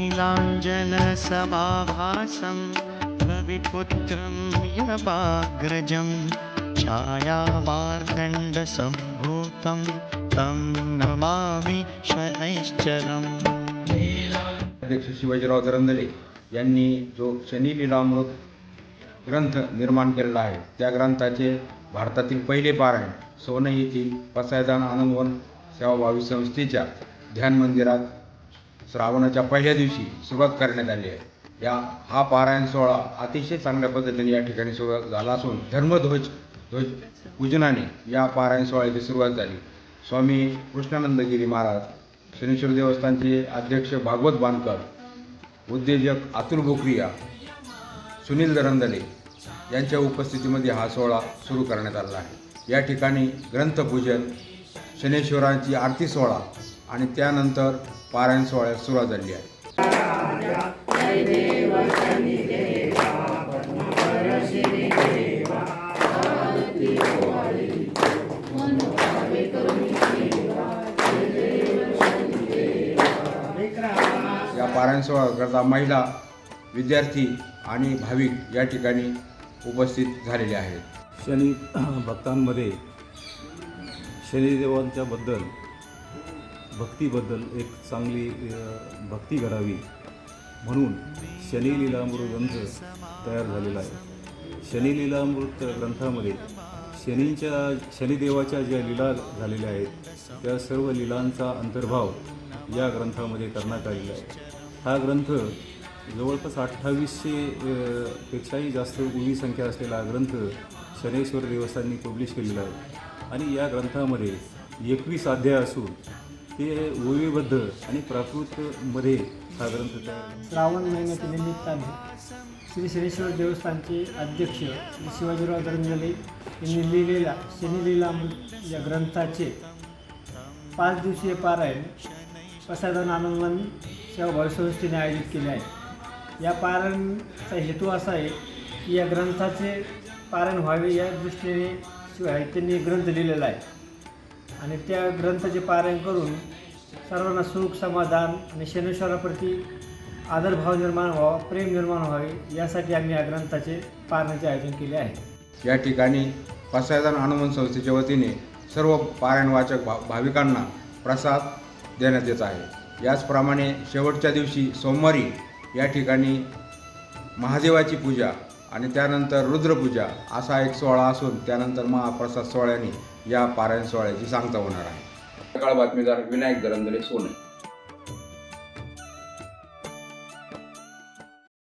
नीलाञ्जनसमाभासं कविपुत्रं यवाग्रजं छायामार्दण्डसम्भूतं तं नमामि शनैश्चरम् अध्यक्ष शिवाजीराव दरंदले यांनी जो शनी लिलामृत ग्रंथ निर्माण केलेला आहे त्या ग्रंथाचे भारतातील पहिले पारायण सोन येथील पसायदान आनंदवन सेवाभावी संस्थेच्या ध्यान मंदिरात श्रावणाच्या पहिल्या दिवशी सुरुवात करण्यात आली आहे. या हा पारायण सोहळा अतिशय चांगल्या पद्धतीने या ठिकाणी सुरुवात झाला असून धर्मध्वज ध्वज पूजनाने या पारायण सोहळ्याची सुरुवात झाली. स्वामी कृष्णानंदगिरी महाराज शनेश्वर देवस्थानचे अध्यक्ष भागवत बांधकर उद्योजक अतुल बोकरिया सुनील दरंदले यांच्या उपस्थितीमध्ये हा सोहळा सुरू करण्यात आला आहे. या ठिकाणी ग्रंथपूजन शनेश्वरांची आरती सोहळा आणि त्यानंतर पारायण सोहळ्यास सुरुवात झाली आहे. या पारायण सोहळ्याकरता महिला विद्यार्थी आणि भाविक या ठिकाणी उपस्थित झालेले आहेत. शनी भक्तांमध्ये शनिदेवांच्याबद्दल भक्तीबद्दल एक चांगली भक्ती घडावी म्हणून शनी लीलामृत ग्रंथ तयार झालेला आहे. शनी लीलामृत ग्रंथामध्ये शनीच्या शनिदेवाच्या ज्या लीला झालेल्या आहेत त्या सर्व लीलांचा अंतर्भाव या ग्रंथामध्ये करण्यात आलेला आहे. हा ग्रंथ जवळपास अठ्ठावीसशे पेक्षाही जास्त उभी संख्या असलेला हा ग्रंथ शनेश्वर देवस्थानी पब्लिश केलेला आहे. आणि या ग्रंथामध्ये एकवीस अध्याय असून ते ओवीबद्ध आणि प्राकृतमध्ये साधारणतः आहे. श्रावण महिन्याच्या निमित्ताने श्री शनेश्वर देवस्थानचे अध्यक्ष श्री शिवाजीराव दरंगले यांनी लिहिलेल्या शनिलीला या ग्रंथाचे पाच दिवसीय पारायण प्रसादन आनंदांच्या भावी संस्थेने आयोजित केले आहे या पारायणचा हेतू असा आहे की या ग्रंथाचे पारायण व्हावे या दृष्टीने शिवाय त्यांनी ग्रंथ लिहिलेला आहे आणि त्या ग्रंथाचे पारायण करून सर्वांना सुख समाधान आणि शनेश्वराप्रती आदरभाव निर्माण व्हावा प्रेम निर्माण व्हावे यासाठी आम्ही या ग्रंथाचे पारणाचे आयोजन केले आहे. या ठिकाणी पसायदान हनुमान संस्थेच्या वतीने सर्व पारायणवाचक भा भाविकांना प्रसाद देण्यात येत आहे. याचप्रमाणे शेवटच्या दिवशी सोमवारी या ठिकाणी महादेवाची पूजा आणि त्यानंतर रुद्रपूजा असा एक सोहळा असून त्यानंतर महाप्रसाद सोहळ्याने या पारायण सोहळ्याची सांगता होणार आहे. सकाळ बातमीदार विनायक दरंदले सोने.